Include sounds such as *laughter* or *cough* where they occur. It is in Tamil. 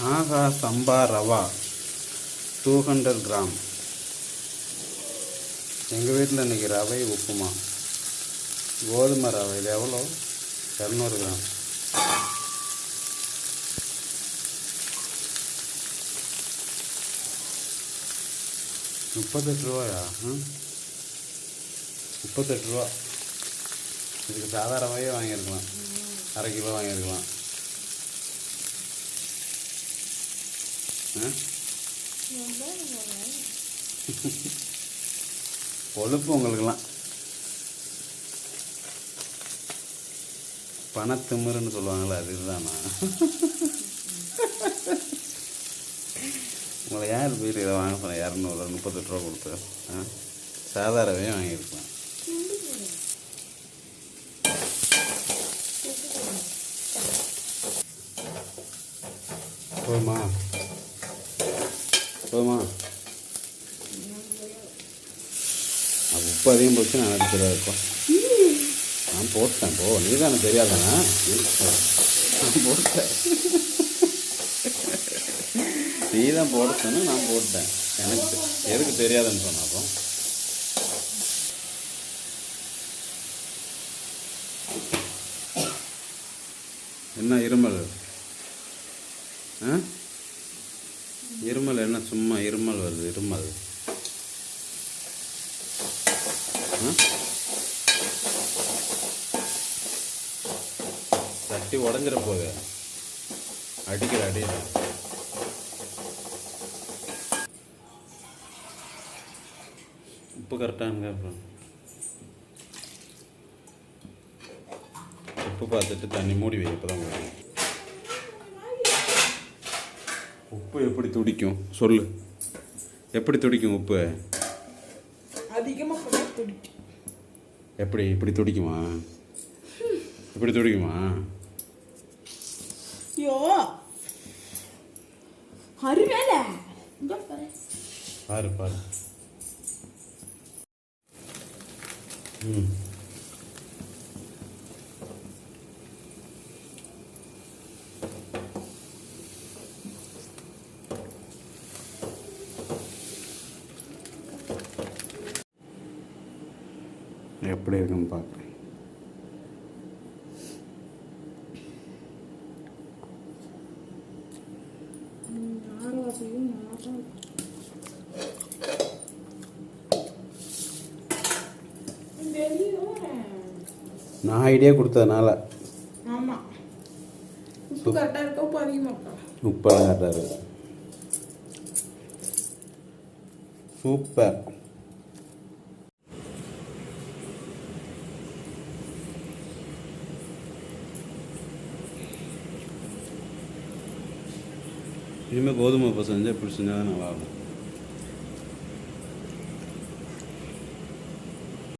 ஆகா சம்பா ரவா டூ ஹண்ட்ரட் கிராம். எங்கள் வீட்டில் இன்றைக்கி ரவை உப்புமா. கோதுமை ரவை இது எவ்வளோ? இரநூறு கிராம். முப்பத்தெட்டு ரூபாயா? ம்? முப்பத்தெட்டு ரூபா. இதுக்கு சாதாரணமாகவே வாங்கியிருக்கலாம். அரை கிலோ வாங்கியிருக்கலாம். ஆ? *laughs* கொழுப்பு உங்களுக்கெல்லாம். பணத்திமிருன்னு சொல்லுவாங்களே அது இதுதானா *laughs* உங்களை யார் பேர் இதை வாங்க சொன்னேன் இரநூறு முப்பத்தெட்டு ரூபா கொடுத்து ஆ? சாதாரணவே வாங்கியிருக்கலாம் போதுமா போதுமா? உப்பு அதிகம் போச்சு நான் எனக்கு இருக்கும்? நான் போட்டேன் போ. நீ தானே தெரியாதானா நான் போட்டேன். நீ தான் போட சொன்ன நான் போட்டேன். எனக்கு எதுக்கு தெரியாதுன்னு சொன்ன அப்போ? என்ன இருமல்? ஆ? இருமல் என்ன சும்மா இருமல் வருது இருமல். தட்டி உடஞ்சிட போகுது அடிக்கிற அடியில. உப்பு கரெக்டானுங்க அப்புறம் உப்பு பார்த்துட்டு தண்ணி மூடி வை இப்போ தான் உப்பு எப்படி துடிக்கும்? சொல்லு. எப்படி துடிக்கும் உப்பு? அதிகமாக போனால் பிடிக்கும் எப்படி? இப்படி துடிக்குமா? இப்படி துடிக்குமா? ஐயோ. அருவேல பாரு பாரு. ம். எப்படி இருக்குன்னு பார்க்குறேன் நான் ஐடியா கொடுத்ததுனால. உப்பு கரெக்டாக இருக்கா? உப்பு அதிகமாக உப்பெல்லாம் கரெக்டாக இருக்கு. சூப்பர் இனிமேல் கோதுமை இப்போ செஞ்சால் இப்படி செஞ்சால் தான் நல்லாயிருக்கும்